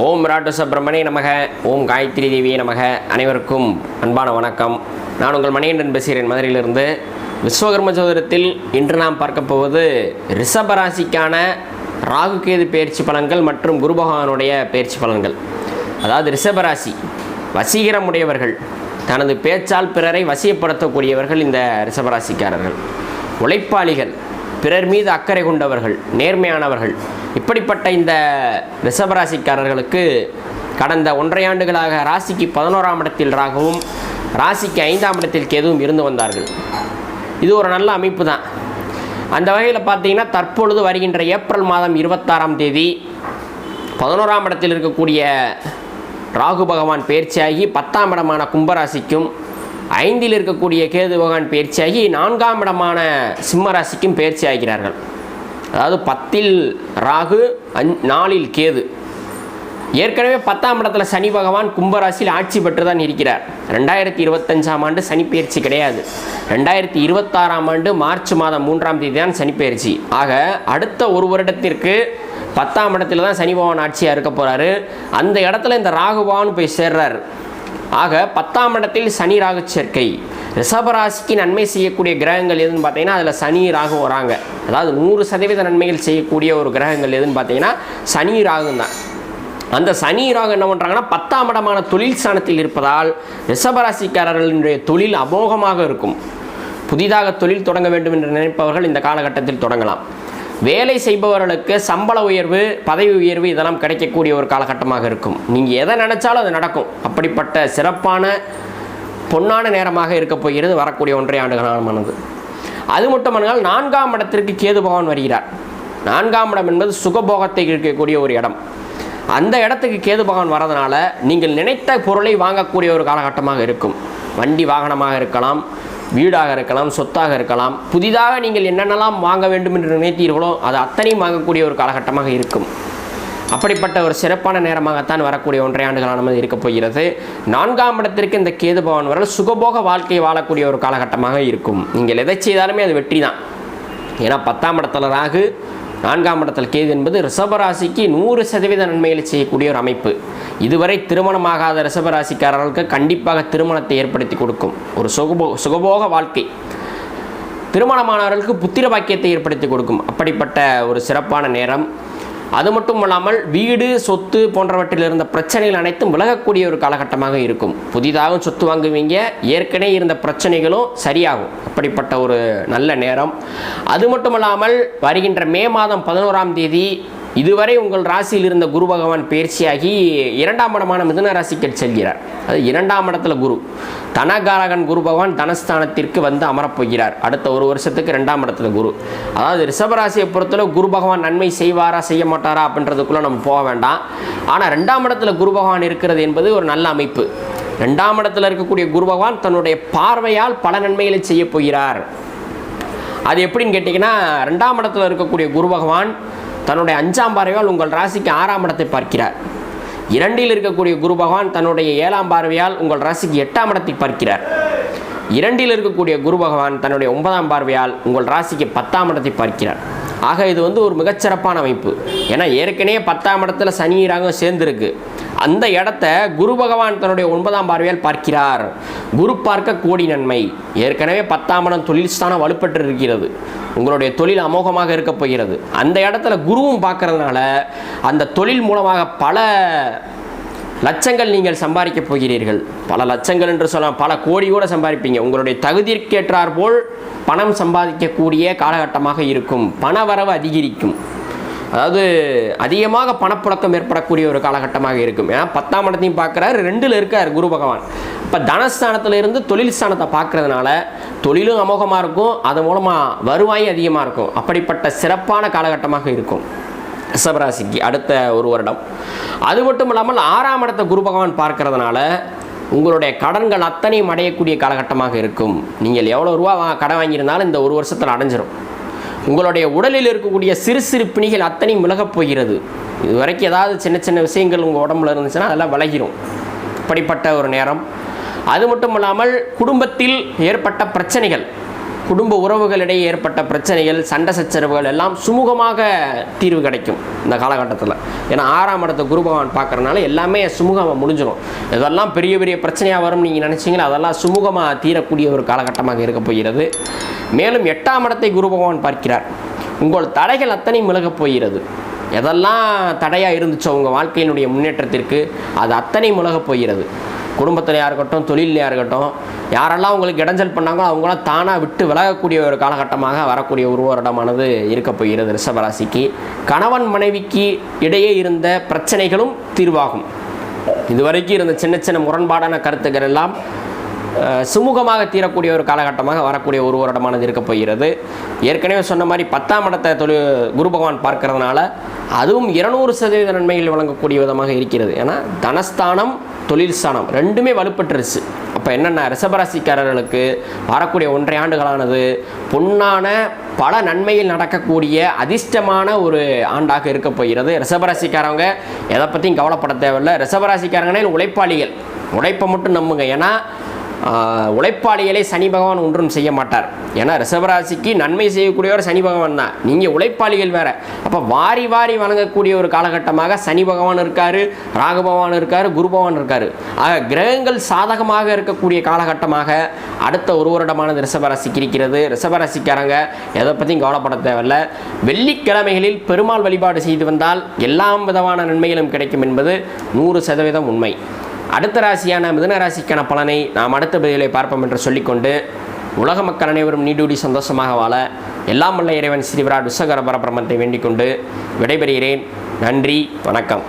ஓம் rot Subramaniya நமக ஓம் காயத்ரி தேவியே நமக. அனைவருக்கும் அன்பான வணக்கம். நான் உங்கள் மணிகண்டன் பேசுகிறேன் மதுரையிலிருந்து. விஸ்வகர்ம சோதரத்தில் இன்று நாம் பார்க்க போவது ரிஷபராசிக்கான ராகு கேது பயிற்சி பலன்கள் மற்றும் குரு பகவானுடைய பயிற்சி பலன்கள். அதாவது ரிஷபராசி வசீகரமுடையவர்கள் தனது பேச்சால் பிறரை வசியப்படுத்தக்கூடியவர்கள் இந்த ரிஷபராசிக்காரர்கள் உழைப்பாளிகள் பிறர் மீது அக்கறை கொண்டவர்கள் நேர்மையானவர்கள். இப்படிப்பட்ட இந்த ரிஷபராசிக்காரர்களுக்கு கடந்த ஒன்றை ஆண்டுகளாக ராசிக்கு பதினோராம் இடத்தில் ராகவும் ராசிக்கு ஐந்தாம் இடத்தில் கேதுவும் இருந்து வந்தார்கள். இது ஒரு நல்ல அமைப்பு தான். அந்த வகையில் பார்த்தீங்கன்னா தற்பொழுது வருகின்ற ஏப்ரல் மாதம் இருபத்தாறாம் தேதி பதினோராம் இடத்தில் இருக்கக்கூடிய ராகு பகவான் பயிற்சியாகி பத்தாம் இடமான கும்பராசிக்கும் ஐந்தில் இருக்கக்கூடிய கேது பகவான் பயிற்சியாகி நான்காம் இடமான சிம்ம ராசிக்கும் பயிற்சி ஆகிறார்கள் அதாவது பத்தில் ராகு அஞ் நாலில் கேது. ஏற்கனவே பத்தாம் இடத்துல சனி பகவான் கும்பராசியில் ஆட்சி பெற்று தான் இருக்கிறார். ரெண்டாயிரத்தி இருபத்தஞ்சாம் ஆண்டு சனி பயிற்சி கிடையாது. ரெண்டாயிரத்தி இருபத்தாறாம் ஆண்டு மார்ச் மாதம் மூன்றாம் தேதி தான் சனி பயிற்சி ஆக அடுத்த ஒரு வருடத்திற்கு பத்தாம் இடத்துல தான் சனி பகவான் ஆட்சியாக இருக்க போகிறாரு அந்த இடத்துல இந்த ராகுபவான் போய் சேர்றாரு. ஆக பத்தாம் இடத்தில் சனி ராகு சேர்க்கை. ரிஷபராசிக்கு நன்மை செய்யக்கூடிய கிரகங்கள் எதுன்னு பார்த்தீங்கன்னா அதில் சனி ராகு வராங்க. அதாவது நூறு சதவீத நன்மைகள் செய்யக்கூடிய ஒரு கிரகங்கள் எதுன்னு பார்த்தீங்கன்னா சனி ராகு தான். அந்த சனி ராகு என்ன பண்ணுறாங்கன்னா பத்தாம் இடமான தொழில் ஸ்தானத்தில் இருப்பதால் ரிஷபராசிக்காரர்களுடைய தொழில் அமோகமாக இருக்கும். புதிதாக தொழில் தொடங்க வேண்டும் என்று நினைப்பவர்கள் இந்த காலகட்டத்தில் தொடங்கலாம். வேலை செய்பவர்களுக்கு சம்பள உயர்வு பதவி உயர்வு இதெல்லாம் கிடைக்கக்கூடிய ஒரு காலகட்டமாக இருக்கும். நீங்கள் எதை நினைச்சாலும் அது நடக்கும். அப்படிப்பட்ட சிறப்பான பொன்னான நேரமாக இருக்க போகிறது வரக்கூடிய ஒன்றை ஆண்டு காலமானது. அது மட்டுமல்லால் நான்காம் இடத்திற்கு கேது பகவான் வருகிறார். நான்காம் இடம் என்பது சுகபோகத்தை இருக்கக்கூடிய ஒரு இடம். அந்த இடத்துக்கு கேது பகவான் வரதுனால நீங்கள் நினைத்த பொருளை வாங்கக்கூடிய ஒரு காலகட்டமாக இருக்கும். வண்டி வாகனமாக இருக்கலாம் வீடாக இருக்கலாம் சொத்தாக இருக்கலாம் புதிதாக நீங்கள் என்னென்னலாம் வாங்க வேண்டும் என்று நினைத்தீர்களோ அது அத்தனையும் வாங்கக்கூடிய ஒரு காலகட்டமாக இருக்கும். அப்படிப்பட்ட ஒரு சிறப்பான நேரமாகத்தான் வரக்கூடிய ஒன்றை ஆண்டுகளானது இருக்கப் போகிறது. நான்காம் இடத்திற்கு இந்த கேது பவன் வரல் சுகபோக வாழ்க்கை வாழக்கூடிய ஒரு காலகட்டமாக இருக்கும். நீங்கள் எதை செய்தாலுமே அது வெற்றி தான் ஏன்னா பத்தாம் இடத்துல ராகு நான்காம் இடத்தில் கேது என்பது ரிஷபராசிக்கு நூறு சதவீத நன்மைகளை செய்யக்கூடிய ஒரு அமைப்பு. இதுவரை திருமணமாகாத ரிஷபராசிக்காரர்களுக்கு கண்டிப்பாக திருமணத்தை ஏற்படுத்தி கொடுக்கும். ஒரு சுகபோ சுகபோக வாழ்க்கை. திருமணமானவர்களுக்கு புத்திர பாக்கியத்தை ஏற்படுத்தி கொடுக்கும். அப்படிப்பட்ட ஒரு சிறப்பான நேரம். அது மட்டும் இல்லாமல் வீடு சொத்து போன்றவற்றில் இருந்த பிரச்சனைகள் அனைத்தும் விலகக்கூடிய ஒரு காலகட்டமாக இருக்கும். புதிதாகவும் சொத்து வாங்குவீங்க. ஏற்கனவே இருந்த பிரச்சனைகளும் சரியாகும். அப்படிப்பட்ட ஒரு நல்ல நேரம். அது மட்டும் இல்லாமல் வருகின்ற மே மாதம் பதினோராம் தேதி இதுவரை உங்கள் ராசியில் இருந்த குரு பகவான் பயிற்சியாகி இரண்டாம் இடமான மிதுன ராசிக்கு செல்கிறார். அது இரண்டாம் இடத்துல குரு. தனகாரகன் குரு பகவான் தனஸ்தானத்திற்கு வந்து அமரப்போகிறார். அடுத்த ஒரு வருஷத்துக்கு ரெண்டாம் இடத்துல குரு. அதாவது ரிஷபராசியை பொறுத்தளவு குரு பகவான் நன்மை செய்வாரா செய்ய மாட்டாரா அப்படின்றதுக்குள்ளே நம்ம போக வேண்டாம். ஆனால் ரெண்டாம் இடத்துல குரு பகவான் இருக்கிறது என்பது ஒரு நல்ல அமைப்பு. ரெண்டாம் இடத்துல இருக்கக்கூடிய குரு பகவான் தன்னுடைய பார்வையால் பல நன்மைகளை செய்ய போகிறார். அது எப்படின்னு கேட்டிங்கன்னா ரெண்டாம் இடத்துல இருக்கக்கூடிய குரு பகவான் தன்னுடைய அஞ்சாம் பார்வையால் உங்கள் ராசிக்கு ஆறாம் இடத்தை பார்க்கிறார். இரண்டில் இருக்கக்கூடிய குரு பகவான் தன்னுடைய ஏழாம் பார்வையால் உங்கள் ராசிக்கு எட்டாம் இடத்தை பார்க்கிறார். இரண்டில் இருக்கக்கூடிய குரு பகவான் தன்னுடைய ஒன்பதாம் பார்வையால் உங்கள் ராசிக்கு பத்தாம் இடத்தை பார்க்கிறார். ஆக இது வந்து ஒரு மிகச்சிறப்பான அமைப்பு. ஏன்னா ஏற்கனவே பத்தாம் இடத்துல சனி ராகம் சேர்ந்துருக்கு. அந்த இடத்த குரு பகவான் தன்னுடைய ஒன்பதாம் பார்வையால் பார்க்கிறார். குரு பார்க்க கோடி நன்மை. ஏற்கனவே பத்தாம் இடம் தொழில் ஸ்தானம் வலுப்பட்டு இருக்கிறது உங்களுடைய தொழில் அமோகமாக இருக்க போகிறது. அந்த இடத்துல குருவும் பார்க்கறதுனால அந்த தொழில் மூலமாக பல லட்சங்கள் நீங்கள் சம்பாதிக்க போகிறீர்கள். பல லட்சங்கள் என்று சொல்லலாம். பல கோடி கூட சம்பாதிப்பீங்க. உங்களுடைய தகுதிக்கேற்றார் போல் பணம் சம்பாதிக்கக்கூடிய காலகட்டமாக இருக்கும். பணவரவு அதிகரிக்கும். அதாவது அதிகமாக பணப்புழக்கம் ஏற்படக்கூடிய ஒரு காலகட்டமாக இருக்கும். ஏன்னா பத்தாம் இடத்தையும் பார்க்குறாரு ரெண்டில் இருக்கார் குரு பகவான். இப்போ தனஸ்தானத்தில் இருந்து தொழில் ஸ்தானத்தை பார்க்கறதுனால தொழிலும் அமோகமாக இருக்கும். அது மூலமாக வருவாயும் அதிகமாக இருக்கும். அப்படிப்பட்ட சிறப்பான காலகட்டமாக இருக்கும். ரிஷபராசிக்கு அடுத்த ஒரு வருடம். அது மட்டும் இல்லாமல் ஆறாம் இடத்த குரு பகவான் பார்க்கறதுனால உங்களுடைய கடன்கள் அத்தனையும் அடையக்கூடிய காலகட்டமாக இருக்கும். நீங்கள் எவ்வளோ ரூபா வா கடன் வாங்கியிருந்தாலும் இந்த ஒரு வருஷத்தில் அடைஞ்சிரும். உங்களுடைய உடலில் இருக்கக்கூடிய சிறு சிறு பிணிகள் அத்தனையும் விலகப் போகிறது. இது வரைக்கும் ஏதாவது சின்ன சின்ன விஷயங்கள் உங்கள் உடம்புல இருந்துச்சுன்னா அதெல்லாம் விலகிரும். இப்படிப்பட்ட ஒரு நேரம். அது மட்டும் இல்லாமல் குடும்பத்தில் ஏற்பட்ட பிரச்சனைகள். குடும்ப உறவுகளிடையே ஏற்பட்ட பிரச்சனைகள் சண்டை சச்சரவுகள் எல்லாம் சுமூகமாக தீர்வு கிடைக்கும் இந்த காலகட்டத்தில். ஏன்னா ஆறாம் இடத்த குரு பகவான் பார்க்கறனால எல்லாமே சுமூகமாக முடிஞ்சிடும் இதெல்லாம் பெரிய பெரிய பிரச்சனையாக வரும்னு நீங்கள் நினச்சிங்களா அதெல்லாம் சுமூகமாக தீரக்கூடிய ஒரு காலகட்டமாக இருக்க போகிறது. மேலும் எட்டாம் இடத்தை குரு பகவான் பார்க்கிறார். உங்கள் தடைகள் அத்தனையும் விலகப் போகிறது. எதெல்லாம் தடையாக இருந்துச்சோ உங்கள் வாழ்க்கையினுடைய முன்னேற்றத்திற்கு அது அத்தனை விலகப் போகிறது. குடும்பத்திலையாக இருக்கட்டும் தொழிலையாக இருக்கட்டும் யாரெல்லாம் உங்களுக்கு இடைஞ்சல் பண்ணாங்களோ அவங்களாம் தானாக விட்டு விலகக்கூடிய ஒரு காலகட்டமாக வரக்கூடிய ஒரு வருடமானது இருக்க போகிறது ரிஷபராசிக்கு. கணவன் மனைவிக்கு இடையே இருந்த பிரச்சனைகளும் தீர்வாகும். இதுவரைக்கும் இருந்த சின்ன சின்ன முரண்பாடான கருத்துக்கள் எல்லாம் சுமூகமாக தீரக்கூடிய ஒரு காலகட்டமாக வரக்கூடிய ஒரு வருடமானது இருக்க போகிறது. ஏற்கனவே சொன்ன மாதிரி பத்தாம் இடத்தை தொழில் குரு பகவான் பார்க்கறதுனால அதுவும் இருநூறு சதவீத நன்மைகள் வழங்கக்கூடிய விதமாக இருக்கிறது. ஏன்னா தனஸ்தானம் தொழில் ஸ்தானம் ரெண்டுமே வலுப்பட்டுருச்சு அப்போ என்னென்ன ரிசபராசிக்காரர்களுக்கு வரக்கூடிய ஒன்றை ஆண்டுகளானது பொன்னான பல நன்மையில் நடக்கக்கூடிய அதிர்ஷ்டமான ஒரு ஆண்டாக இருக்க போகிறது. ரிசபராசிக்காரவங்க எதை பற்றியும் கவலைப்பட தேவையில்லை. ரிஷபராசிக்காரங்களே உழைப்பாளிகள். உழைப்பை மட்டும் நம்புங்க. ஏன்னா உழைப்பாளிகளை சனி பகவான் ஒன்றும் செய்ய மாட்டார். ஏன்னா ரிஷபராசிக்கு நன்மை செய்யக்கூடியவர் சனி பகவான் தான். நீங்கள் உழைப்பாளிகள் வேற. அப்போ வாரி வாரி வழங்கக்கூடிய ஒரு காலகட்டமாக சனி பகவான் இருக்கார் ராகு பகவான் இருக்காரு குரு பகவான் இருக்கார். ஆக கிரகங்கள் சாதகமாக இருக்கக்கூடிய காலகட்டமாக அடுத்த ஒரு வருடமானது ரிஷபராசிக்கு இருக்கிறது. ரிஷபராசிக்காரங்க எதை பற்றியும் கவலைப்பட தேவையில்ல. வெள்ளிக்கிழமைகளில் பெருமாள் வழிபாடு செய்து வந்தால் எல்லா விதமான நன்மைகளும் கிடைக்கும் என்பது நூறு சதவீதம் உண்மை. அடுத்த ராசியான மிதுன ராசிக்கான பலனை நாம் அடுத்த பதிலை பார்ப்போம் என்று சொல்லிக்கொண்டு உலக மக்கள் அனைவரும் நீடூடி சந்தோஷமாக வாழ எல்லாம் வல்ல இறைவன் ஸ்ரீவிராட் விஸ்வகர பரபிரமத்தை வேண்டிக் கொண்டு விடைபெறுகிறேன். நன்றி வணக்கம்.